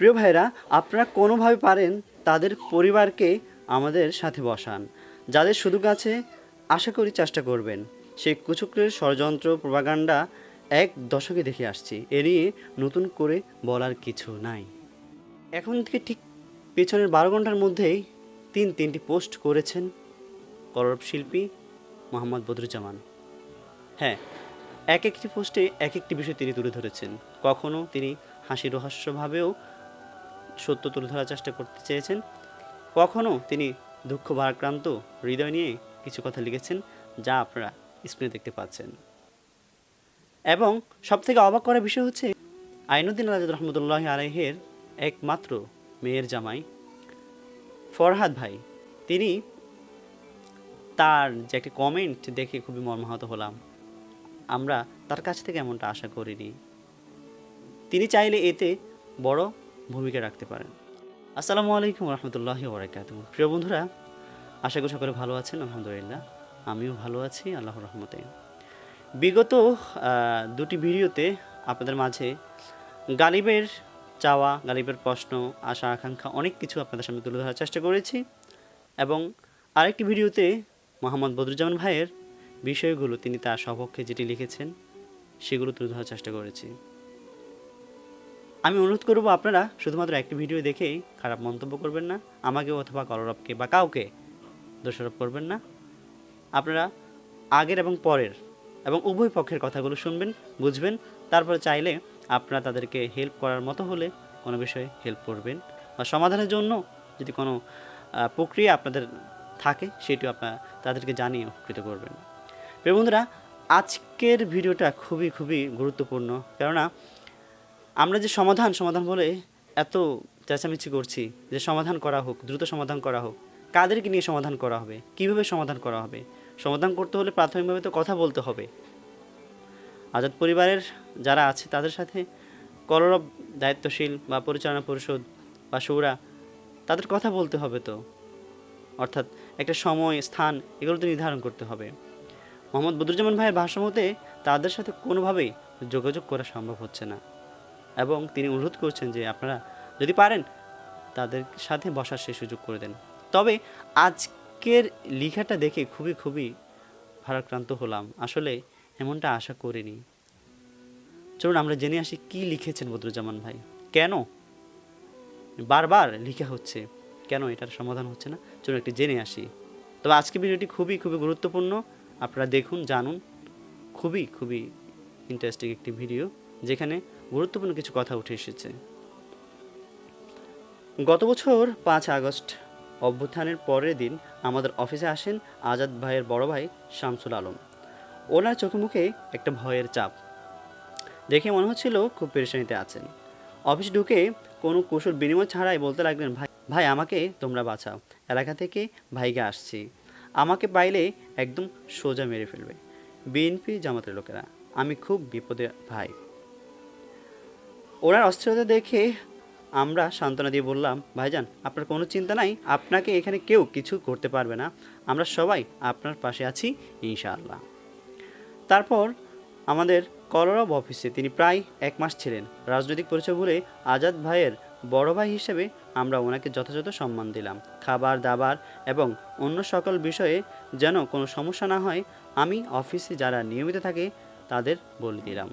প্রিয় ভাইরা আপনারা কোনোভাবে পারেন তাদের পরিবারকে আমাদের সাথে বসান। যাদের শুধু কাছে আশা করি চেষ্টা করবেন। সেই কুচক্রের ষড়যন্ত্র প্রভাগান্ডা এক দশকে দেখে আসছি। এ নিয়ে নতুন করে বলার কিছু নাই। এখন থেকে ঠিক পেছনের বারো ঘণ্টার মধ্যেই তিন তিনটি পোস্ট করেছেন করব শিল্পী মোহাম্মদ বদরুজ্জামান। হ্যাঁ এক একটি পোস্টে এক একটি বিষয় তিনি তুলে ধরেছেন। কখনও তিনি হাসি রহস্যভাবেও সত্য তুলে ধরার চেষ্টা করতে চেয়েছেন। কখনো তিনি দুঃখ ভারাক্রান্ত হৃদয় নিয়ে কিছু কথা লিখেছেন যা আপনারা স্ক্রিনে দেখতে পাচ্ছেন। এবং সবথেকে অবাক করার বিষয় হচ্ছে আইনুদ্দিন রাজাদ রহমতুল্লাহ আলহের একমাত্র মেয়ের জামাই ফরহাদ ভাই। তিনি তার যে একটি কমেন্ট দেখে খুবই মর্মাহত হলাম। আমরা তার কাছ থেকে এমনটা আশা করিনি। তিনি চাইলে এতে বড় ভূমিকা রাখতে পারেন। আসসালামু আলাইকুম রহমতুল্লাহ বরাকাত প্রিয় বন্ধুরা, আশা করি সকলে ভালো আছেন, আলহামদুলিল্লাহ। আমিও ভালো আছি, আল্লাহর রহমতে। বিগত দুটি ভিডিওতে আপনাদের মাঝে গালিবের চাওয়া, গালিবের প্রশ্ন, আশা, আকাঙ্ক্ষা অনেক কিছু আপনাদের সামনে তুলে ধরার চেষ্টা করেছি এবং আরেকটি ভিডিওতে মোহাম্মদ বদরুজ্জামান ভাইয়ের বিষয়গুলো তিনি তার সপক্ষে যেটি লিখেছেন, সেগুলো তুলে ধরার চেষ্টা করেছি। আমি অনুরোধ করব আপনারা শুধুমাত্র একটি ভিডিও দেখেই খারাপ মন্তব্য করবেন না আমাকে অথবা কলরবকে বা কাউকে দোষারোপ করবেন না। আপনারা আগের এবং পরের এবং উভয় পক্ষের কথাগুলো শুনবেন, বুঝবেন, তারপরে চাইলে আপনারা তাদেরকে হেল্প করার মতো হলে কোনো বিষয়ে হেল্প করবেন বা সমাধানের জন্য যদি কোনো প্রক্রিয়া আপনাদের থাকে সেটিও আপনারা তাদেরকে জানিয়ে উপকৃত করবেন। প্রিয় বন্ধুরা, আজকের ভিডিওটা খুবই খুবই গুরুত্বপূর্ণ। কেননা আমরা যে সমাধান সমাধান বলে এত চেঁচামেচি করছি, যে সমাধান করা হোক, দ্রুত সমাধান করা হোক, কাদেরকে নিয়ে সমাধান করা হবে? কীভাবে সমাধান করা হবে? সমাধান করতে হলে প্রাথমিকভাবে তো কথা বলতে হবে। আজাদ পরিবারের যারা আছে, তাদের সাথে কলরব, দায়িত্বশীল বা পরিচালনা পরিষদ বা সৌরা, তাদের কথা বলতে হবে তো। অর্থাৎ একটা সময়, স্থান, এগুলো তো নির্ধারণ করতে হবে। মোহাম্মদ বদরুজ্জামান ভাইয়ের ভাষ্যমতে তাদের সাথে কোনোভাবেই যোগাযোগ করা সম্ভব হচ্ছে না। এবং তিনি অনুরোধ করছেন যে আপনারা যদি পারেন, তাদের সাথে বসার সে সুযোগ করে দেন। তবে আজকের লেখাটা দেখে খুবই খুবই ভারাক্রান্ত হলাম। আসলে এমনটা আশা করিনি। চলুন আমরা জেনে আসি কি লিখেছেন বদরুজ্জামান ভাই। কেন? বারবার লিখা হচ্ছে। কেন এটার সমাধান হচ্ছে না? চলুন একটু জেনে আসি। তবে আজকে ভিডিওটি খুবই খুবই গুরুত্বপূর্ণ। আপনারা দেখুন, জানুন। খুবই খুবই ইন্টারেস্টিং একটি ভিডিও। যেখানে গুরুত্বপূর্ণ কিছু কথা উঠে এসেছে। গত বছর পাঁচ আগস্ট অভ্যুত্থানের পরের দিন আমাদের অফিসে আসেন আজাদ ভাইয়ের বড় ভাই শামসুল আলম। ওনার চোখে মুখে একটা ভয়ের চাপ। দেখে মনে হচ্ছিল খুব পেরেশানিতে আছেন। অফিস ঢুকে কোনো কুশল বিনিময় ছাড়াই বলতে লাগলেন, ভাই ভাই, আমাকে তোমরা বাঁচাও। এলাকা থেকে ভাইকে আসছি। আমাকে পাইলে একদম সোজা মেরে ফেলবে। বিএনপি জামাতের লোকেরা। আমি খুব বিপদে ভাই। ওনার অস্থিরতা দেখে আমরা সান্ত্বনা দিয়ে বললাম, ভাইজান, আপনার কোনো চিন্তা নাই, আপনাকে এখানে কেউ কিছু করতে পারবে না। আমরা সবাই আপনার পাশে আছি, ইনশাআল্লাহ। তারপর আমাদের কলরব অফিসে তিনি প্রায় এক মাস ছিলেন। রাজনৈতিক পরিচয় ভুলে আজাদ ভাইয়ের বড় ভাই হিসেবে আমরা ওনাকে যথাযথ সম্মান দিলাম। খাবার, দাবার এবং অন্য সকল বিষয়ে যেন কোনো সমস্যা না হয়, আমি অফিসে যারা নিয়মিত থাকে তাদের বলে দিলাম।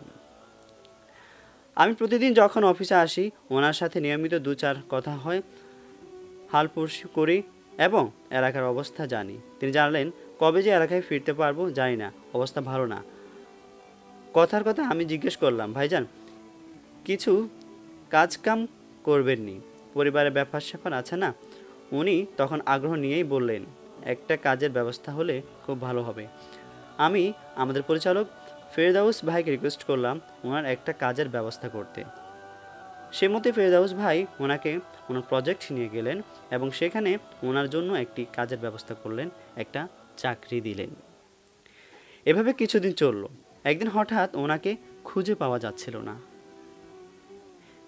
প্রতিদিন যখন অফিসে আসি, ওনার সাথে নিয়মিত দু চার কথা হয় হালপুরসি করি এবং এলাকার অবস্থা জানি। তিনি জানালেন, কবে যে এলাকায় ফিরতে পারব জানি না, অবস্থা ভালো না। কথার কথা আমি জিজ্ঞেস করলাম, ভাইজান, কিছু কাজ কাম করবেননি পরিবারের ব্যাপার স্যাপার আছে না? উনি তখন আগ্রহ নিয়েই বললেন, একটা কাজের ব্যবস্থা হলে খুব ভালো হবে। আমি, আমাদের পরিচালক ফেরদাউস ভাইকে রিকোয়েস্ট করলাম ওনার একটা কাজের ব্যবস্থা করতে। সে মতে ফেরদাউস ভাই ওনাকে ওনার প্রজেক্ট নিয়ে গেলেন এবং সেখানে ওনার জন্য একটি কাজের ব্যবস্থা করলেন, একটা চাকরি দিলেন। এভাবে কিছুদিন চলল। একদিন হঠাৎ ওনাকে খুঁজে পাওয়া যাচ্ছিল না।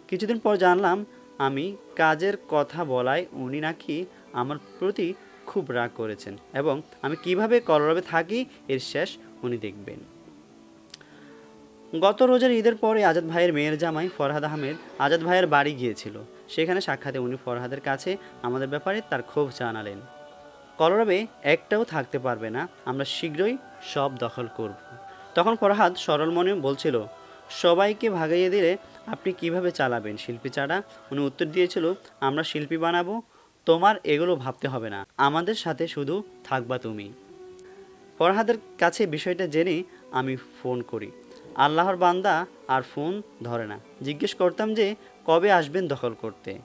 কিছুদিন পর জানলাম, আমি কাজের কথা বলায় উনি নাকি আমার প্রতি খুব রাগ করেছেন এবং আমি কীভাবে কলরবে থাকি, এর শেষ উনি দেখবেন। গত রোজার ঈদের পরে আজাদ ভাইয়ের মেয়ের জামাই ফরহাদ আহমেদ আজাদ ভাইয়ের বাড়ি গিয়েছিল। সেখানে সাক্ষাতে উনি ফরহাদের কাছে আমাদের ব্যাপারে তার ক্ষোভ জানালেন। কলরবে একটাও থাকতে পারবে না, আমরা শীঘ্রই সব দখল করব। তখন ফরহাদ সরল মনে বলছিল, সবাইকে ভাগাইয়ে দিলে আপনি কীভাবে চালাবেন শিল্পী ছাড়া উনি উত্তর দিয়েছিল, আমরা শিল্পী বানাবো, তোমার এগুলো ভাবতে হবে না, আমাদের সাথে শুধু থাকবা তুমি। ফরহাদের কাছে বিষয়টা জেনে আমি ফোন করি। আল্লাহর বান্দা আর ফোন ধরে না। জিজ্ঞেস করতাম যে, কবে আসবেন দখল করতে?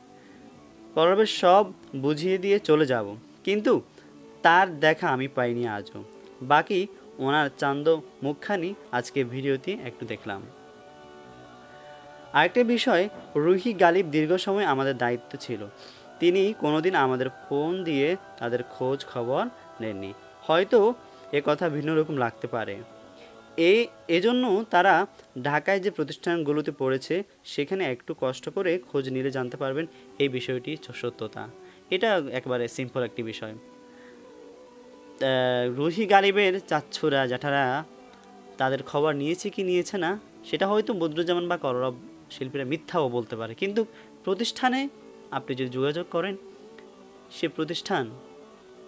পরবের সব বুঝিয়ে দিয়ে চলে যাব। কিন্তু তার দেখা আমি পাইনি আজও। বাকি ওনার চান্দ মুখখানি আজকে ভিডিওতে একটু দেখলাম। আরেকটা বিষয়, রুহি গালিব দীর্ঘ সময় আমাদের দায়িত্ব ছিল। তিনি কোনোদিন আমাদের ফোন দিয়ে তাদের খোঁজ খবর নেননি। হয়তো এ কথা ভিন্ন রকম লাগতে পারে। এ এজন্য তারা ঢাকায় যে প্রতিষ্ঠানগুলোতে পড়েছে, সেখানে একটু কষ্ট করে খোঁজ নিলে জানতে পারবেন এই বিষয়টি সত্যতা। এটা একবারে সিম্পল একটি বিষয়। রুহি গালিবের চাচ্ছুরা জ্যাঠারা তাদের খবর নিয়েছে কি নিয়েছে না, সেটা হয়তো বদরুজ্জামান বা কররব শিল্পীরা মিথ্যাও বলতে পারে। কিন্তু প্রতিষ্ঠানে আপনি যদি যোগাযোগ করেন, সে প্রতিষ্ঠান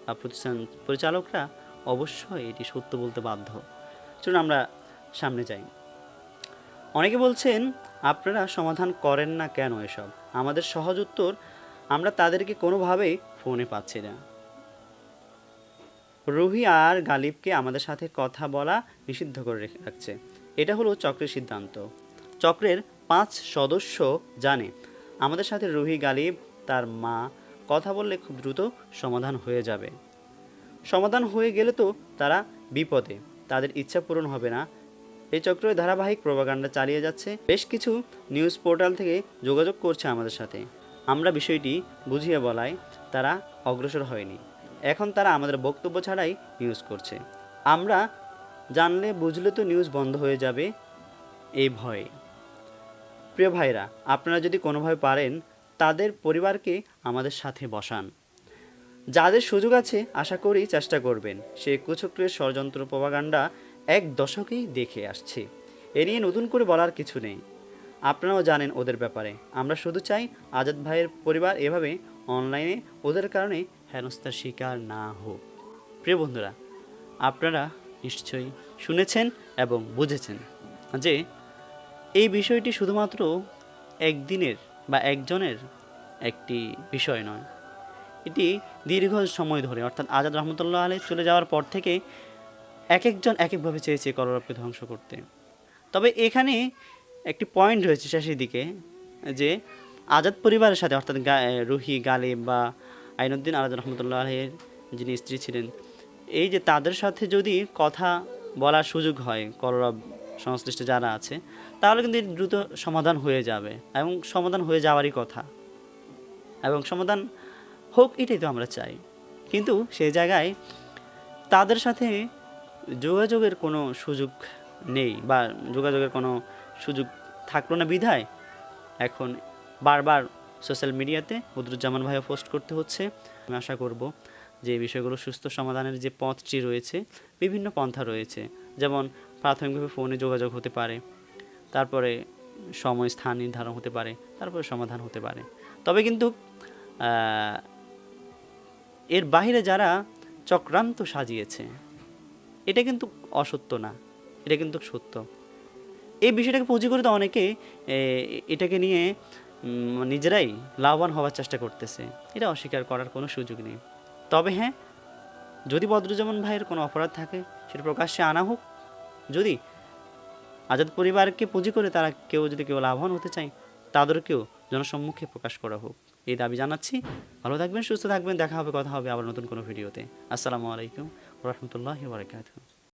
বা প্রতিষ্ঠান পরিচালকরা অবশ্যই এটি সত্য বলতে বাধ্য। চলুন আমরা সামনে যাই। অনেকে বলছেন, আপনারা সমাধান করেন না কেন এসব? আমাদের সহজ উত্তর, আমরা তাদেরকে কোনোভাবেই ফোনে পাচ্ছি না। রুহি আর গালিবকে আমাদের সাথে কথা বলা নিষিদ্ধ করে রেখে রাখছে। এটা হলো চক্রের সিদ্ধান্ত। চক্রের পাঁচ সদস্য জানে, আমাদের সাথে রুহি, গালিব, তার মা, কথা বললে খুব দ্রুত সমাধান হয়ে যাবে। সমাধান হয়ে গেলে তো তারা বিপদে। তাদের ইচ্ছা পূরণ হবে না। এই চক্রের ধারাবাহিক প্রভাকাণ্ডা চালিয়ে যাচ্ছে। বেশ কিছু নিউজ পোর্টাল থেকে যোগাযোগ করছে আমাদের সাথে। আমরা বিষয়টি বুঝিয়ে বলায় তারা অগ্রসর হয়নি। এখন তারা আমাদের বক্তব্য ছাড়াই নিউজ করছে। আমরা জানলে বুঝলে তো নিউজ বন্ধ হয়ে যাবে এই ভয়ে। প্রিয় ভাইরা, আপনারা যদি কোনোভাবে পারেন, তাদের পরিবারকে আমাদের সাথে বসান। যাদের সুযোগ আছে, আশা করি চেষ্টা করবেন। সে কুচক্রের ষড়যন্ত্র প্রভাগান্ডা এক দশকেই দেখে আসছে। এ নিয়ে নতুন করে বলার কিছু নেই। আপনারাও জানেন ওদের ব্যাপারে। আমরা শুধু চাই আজাদ ভাইয়ের পরিবার এভাবে অনলাইনে ওদের কারণে হেনস্থার শিকার না হোক। প্রিয় বন্ধুরা, আপনারা নিশ্চয়ই শুনেছেন এবং বুঝেছেন যে এই বিষয়টি শুধুমাত্র একদিনের বা একজনের একটি বিষয় নয়। এটি দীর্ঘ সময় ধরে, অর্থাৎ আজাদ রহমতুল্লাহ আলী চলে যাওয়ার পর থেকে এক একজন এক একভাবে চেয়েছে কলরবকে ধ্বংস করতে। তবে এখানে একটি পয়েন্ট রয়েছে শেষের দিকে, যে আজাদ পরিবারের সাথে, অর্থাৎ রুহি, গালিব বা আইনুদ্দিন আজাদ রহমতুল্লাহ আলহের যিনি স্ত্রী ছিলেন, এই যে তাদের সাথে যদি কথা বলার সুযোগ হয় কলরব সংশ্লিষ্ট যারা আছে, তাহলে কিন্তু দ্রুত সমাধান হয়ে যাবে এবং সমাধান হয়ে যাওয়ারই কথা। এবং সমাধান হোক, এটাই তো আমরা চাই। কিন্তু সেই জায়গায় তাদের সাথে যোগাযোগের কোনো সুযোগ নেই বা যোগাযোগের কোনো সুযোগ থাকল না বিধায় এখন বারবার সোশ্যাল মিডিয়াতে বদরুজ্জামান ভাইও পোস্ট করতে হচ্ছে। আমি আশা করব যে বিষয়গুলো সুস্থ সমাধানের যে পথটি রয়েছে, বিভিন্ন পন্থা রয়েছে, যেমন প্রাথমিকভাবে ফোনে যোগাযোগ হতে পারে, তারপরে সময় স্থান নির্ধারণ হতে পারে, তারপরে সমাধান হতে পারে। তবে কিন্তু এর বাইরে যারা চক্রান্ত সাজিয়েছে, এটা কিন্তু অসত্য না, এটা কিন্তু সত্য। এই বিষয়টাকে পুঁজি করে তো অনেকে এটাকে নিয়ে নিজেরাই লাভবান হওয়ার চেষ্টা করতেছে। এটা অস্বীকার করার কোনো সুযোগ নেই। তবে হ্যাঁ যদি বদরুজ্জামান ভাইয়ের কোনো অপরাধ থাকে, সেটা প্রকাশ্যে আনা হোক। যদি আজাদ পরিবারকে পুঁজি করে তারা কেউ যদি কেউ লাভবান হতে চায়, তাদেরকেও জনসম্মুখে প্রকাশ করা হোক। এই দাবি জানাচ্ছি। ভালো থাকবেন, সুস্থ থাকবেন, দেখা হবে, কথা হবে আবার নতুন কোনো ভিডিওতে। আসসালামু আলাইকুম রহমতুল্লাহ বারকাতুহ।